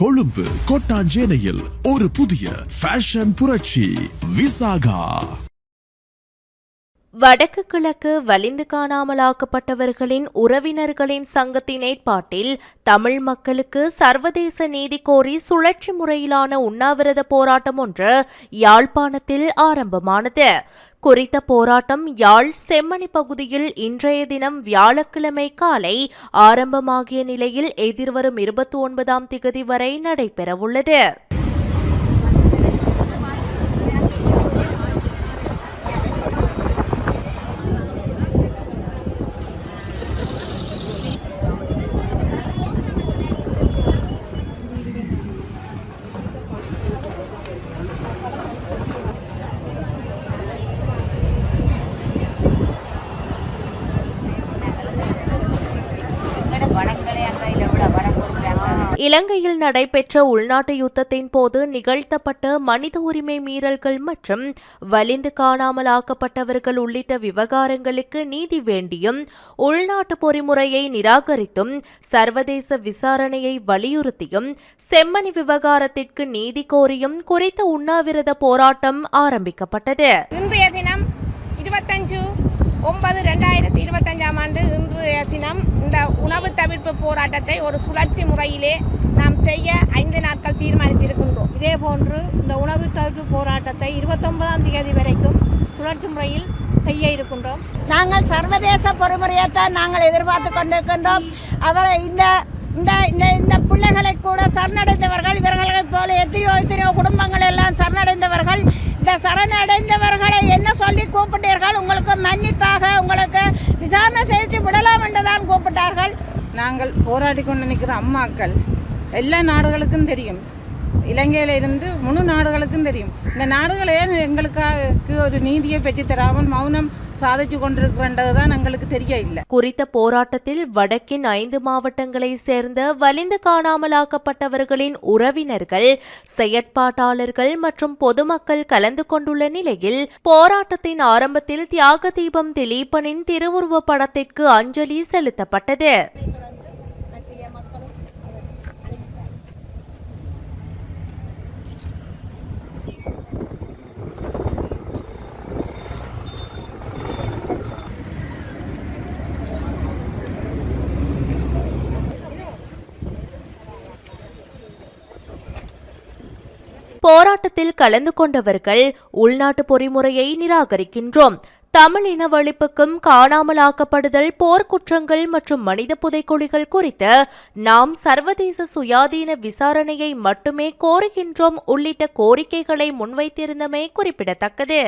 கொழும்பு கோட்டாஞ்சேனையில் ஒரு புதிய ஃபேஷன் புரட்சி விசாகா. வடக்கு கிழக்கு வலிந்து காணாமலாக்கப்பட்டவர்களின் உறவினர்களின் சங்கத்தின் ஏற்பாட்டில் தமிழ் மக்களுக்கு சர்வதேச நீதி கோரி சுழற்சி முறையிலான உண்ணாவிரத போராட்டம் ஒன்று யாழ்ப்பாணத்தில் ஆரம்பமானது. குறித்த போராட்டம் யாழ் செம்மணி பகுதியில் இன்றைய தினம் வியாழக்கிழமை காலை ஆரம்பமாகிய நிலையில் எதிர்வரும் இருபத்தி ஒன்பதாம் திகதி வரை நடைபெறவுள்ளது. இலங்கையில் நடைபெற்ற உள்நாட்டு யுத்தத்தின் போது நிகழ்த்தப்பட்ட மனித உரிமை மீறல்கள் மற்றும் வலிந்து காணாமலாக்கப்பட்டவர்கள் உள்ளிட்ட விவகாரங்களுக்கு நீதி வேண்டியும் உள்நாட்டு பொறிமுறையை நிராகரித்தும் சர்வதேச விசாரணையை வலியுறுத்தியும் செம்மணி விவகாரத்திற்கு நீதி கோரியும் குறித்த உண்ணாவிரத போராட்டம் ஆரம்பிக்கப்பட்டது. இன்றைய தினம் இருபத்தஞ்சு ஒன்பது ரெண்டாயிரத்தி இருபத்தஞ்சாம் ஆண்டு இன்றைய தினம் இந்த உணவு தவிர்ப்பு போராட்டத்தை ஒரு சுழற்சி முறையிலே நாம் செய்ய ஐந்து நாட்கள் தீர்மானித்திருக்கின்றோம். இதே போன்று இந்த உணவு தவிர்ப்பு போராட்டத்தை இருபத்தொன்பதாம் தேதி வரைக்கும் சுழற்சி முறையில் செய்ய இருக்கின்றோம். நாங்கள் சர்வதேச பொறுமுறையைத்தான் நாங்கள் எதிர்பார்த்து கொண்டிருக்கின்றோம். அவரை இந்த இந்த இந்த இந்த பிள்ளைகளை கூட சரணடைந்தவர்கள் இவர்களை போல எத்தனையோ எத்தனையோ குடும்பங்கள் எல்லாம் சரணடைந்தவர்களை என்ன சொல்லி கூப்பிட்டீர்கள்? உங்களுக்கு மன்னிப்பாக உங்களுக்கு விசாரணை செய்து விடலாம் என்று தான் கூப்பிட்டார்கள். நாங்கள் போராடி கொண்டு நிற்கிற அம்மாக்கள் எல்லா நாடுகளுக்கும் தெரியும். இலங்கையில இருந்து முழு நாடுகளுக்கும் தெரியும். இந்த நாடுகளே எங்களுக்கு ஒரு நீதியை பெற்று தராமல் மௌனம் சாதிச்சு கொண்டிருக்கின்றது தான் எங்களுக்கு தெரிய இல்லை குறித்த போராட்டத்தில் வடக்கின் ஐந்து மாவட்டங்களை சேர்ந்த வலிந்து காணாமலாக்கப்பட்டவர்களின் உறவினர்கள் செயற்பாட்டாளர்கள் மற்றும் பொதுமக்கள் கலந்து கொண்டுள்ள நிலையில் போராட்டத்தின் ஆரம்பத்தில் தியாக தீபம் திலீபனின் திருவுருவப் படத்திற்கு அஞ்சலி செலுத்தப்பட்டது. போராட்டத்தில் கலந்து கொண்டவர்கள் உள்நாட்டு பொறிமுறையை நிராகரிக்கின்றோம். தமிழ் இனவழிப்புக்கும் காணாமலாக்கப்படுதல் போர்க்குற்றங்கள் மற்றும் மனித புதைக்குழிகள் குறித்து நாம் சர்வதேச சுயாதீன விசாரணையை மட்டுமே கோருகின்றோம் உள்ளிட்ட கோரிக்கைகளை முன்வைத்திருந்தமை குறிப்பிடத்தக்கது.